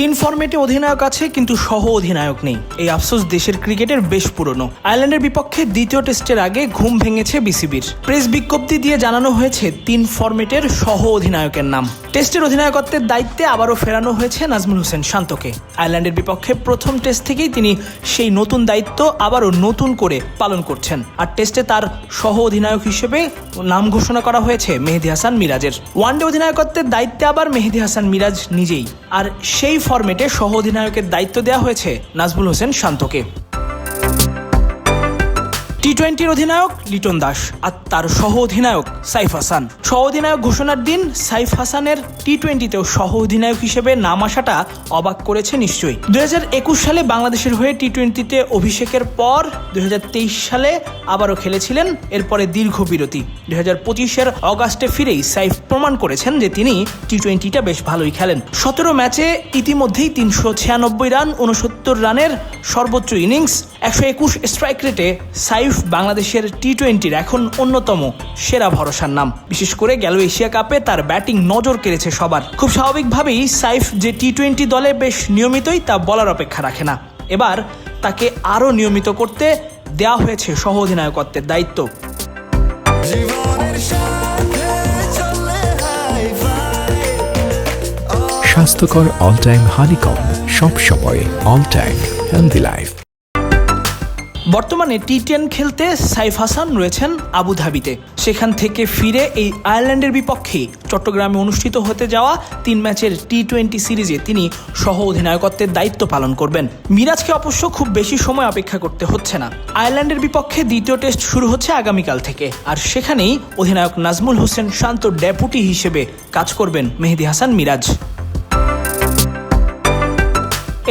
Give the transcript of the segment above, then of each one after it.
তিন ফরম্যাটে অধিনায়ক আছে, কিন্তু সহ অধিনায়ক নেই। এই আফসোস দেশের ক্রিকেটের বেশ পুরনো। আয়ারল্যান্ডের বিপক্ষে দ্বিতীয় টেস্টের আগে ঘুম ভেঙেছে বিসিবির। প্রেস বিজ্ঞপ্তি দিয়ে জানানো হয়েছে তিন ফর্মেটের সহ অধিনায়কের নাম। টেস্টের অধিনায়কত্বের দায়িত্বে আবারও ফেরানো হয়েছে নাজমুল হোসেন শান্তকে। আয়ারল্যান্ডের বিপক্ষে প্রথম টেস্ট থেকেই তিনি সেই নতুন দায়িত্ব আবারও নতুন করে পালন করছেন। আর টেস্টে তার সহ অধিনায়ক হিসেবে নাম ঘোষণা করা হয়েছে মেহেদি হাসান মিরাজের। ওয়ানডে অধিনায়কত্বের দায়িত্বে আবার মেহেদি হাসান মিরাজ নিজেই। আর সেই ফরম্যাটে সহ অধিনায়কের দায়িত্ব দেওয়া হয়েছে নাজবুল হোসেন শান্তকে। টি টোয়েন্টির অধিনায়ক লিটন দাস আর তার সহ অধিনায়ক সাইফ হাসান। সহ অধিনায়ক ঘোষণার দিন সাইফ হাসানের টি টোয়েন্টিতেও সহ অধিনায়ক হিসেবে নাম আসাটা অবাক করেছে নিশ্চয়ই। দুই হাজার একুশ সালে বাংলাদেশের হয়ে টি টোয়েন্টিতে অভিষেকের পর দুই সালে আবারও খেলেছিলেন, এরপরে দীর্ঘ বিরতি। দুই হাজার পঁচিশের অগাস্টে ফিরেই সাইফ প্রমাণ করেছেন যে তিনি টি টোয়েন্টিটা বেশ ভালোই খেলেন। সতেরো ম্যাচে ইতিমধ্যেই তিনশো ছিয়ানব্বই রান উনসত্তর রানের সর্বোচ্চ ইনিংস, একশো একুশ স্ট্রাইক রেটে সাইফ বাংলাদেশের টি টোয়েন্টির এখন অন্যতম সেরা ভরসার নাম। বিশেষ করে গেল এশিয়া কাপে তার ব্যাটিং নজর কেড়েছে সবার। খুব স্বাভাবিকভাবেই সাইফ যে টি টোয়েন্টি দলে বেশ নিয়মিতই তা বলার অপেক্ষা রাখে না। এবার তাকে আরও নিয়মিত করতে দেওয়া হয়েছে সহ অধিনায়কত্বের দায়িত্ব। স্বাস্থ্যকর অল টাইম হানিকম সব সময় অল টাইম হেলদি লাইফ বর্তমানে টি টেন খেলতে সাইফ হাসান রয়েছেন আবুধাবিতে। সেখান থেকে ফিরে এই আয়ারল্যান্ডের বিপক্ষে চট্টগ্রামে অনুষ্ঠিত হতে যাওয়া তিন ম্যাচের টি টোয়েন্টি সিরিজে তিনি সহ অধিনায়কত্বের দায়িত্ব পালন করবেন। মিরাজকে অবশ্য খুব বেশি সময় অপেক্ষা করতে হচ্ছে না। আয়ারল্যান্ডের বিপক্ষে দ্বিতীয় টেস্ট শুরু হচ্ছে আগামীকাল থেকে। আর সেখানেই অধিনায়ক নাজমুল হোসেন শান্ত ডেপুটি হিসেবে কাজ করবেন মেহেদি হাসান মিরাজ।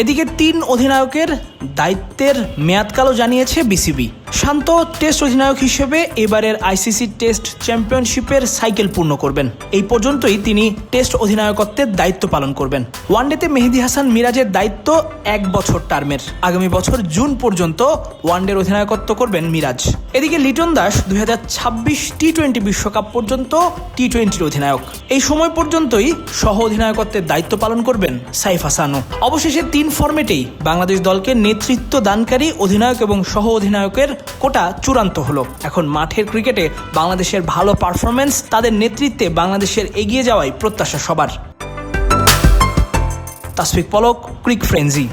এদিকে তিন অধিনায়কের দায়িত্বের মেয়াদকালও জানিয়েছে বিসিবি। শান্ত টেস্ট অধিনায়ক হিসেবে এবারের আইসিসি টেস্ট চ্যাম্পিয়নশিপের সাইকেল পূর্ণ করবেন। এই পর্যন্তই তিনি টেস্ট অধিনায়কত্বের দায়িত্ব পালন করবেন। ওয়ানডেতে মেহেদি হাসান মিরাজের দায়িত্ব এক বছর টার্মের। আগামী বছর জুন পর্যন্ত ওয়ানডের অধিনায়কত্ব করবেন মিরাজ। এদিকে লিটন দাস দুই হাজার ছাব্বিশ টি টোয়েন্টি বিশ্বকাপ পর্যন্ত টি টোয়েন্টির অধিনায়ক। এই সময় পর্যন্তই সহ অধিনায়কত্বের দায়িত্ব পালন করবেন সাইফ হাসানও। অবশেষে তিন ফরম্যাটেই বাংলাদেশ দলকে নেতৃত্ব দানকারী অধিনায়ক এবং সহ অধিনায়কের কোটা চূড়ান্ত হলো। এখন মাঠের ক্রিকেটে বাংলাদেশের ভালো পারফরমেন্স তাদের নেতৃত্বে বাংলাদেশের এগিয়ে যাওয়াই প্রত্যাশা সবার। তাসফিক পলক, ক্রিক ফ্রেন্জি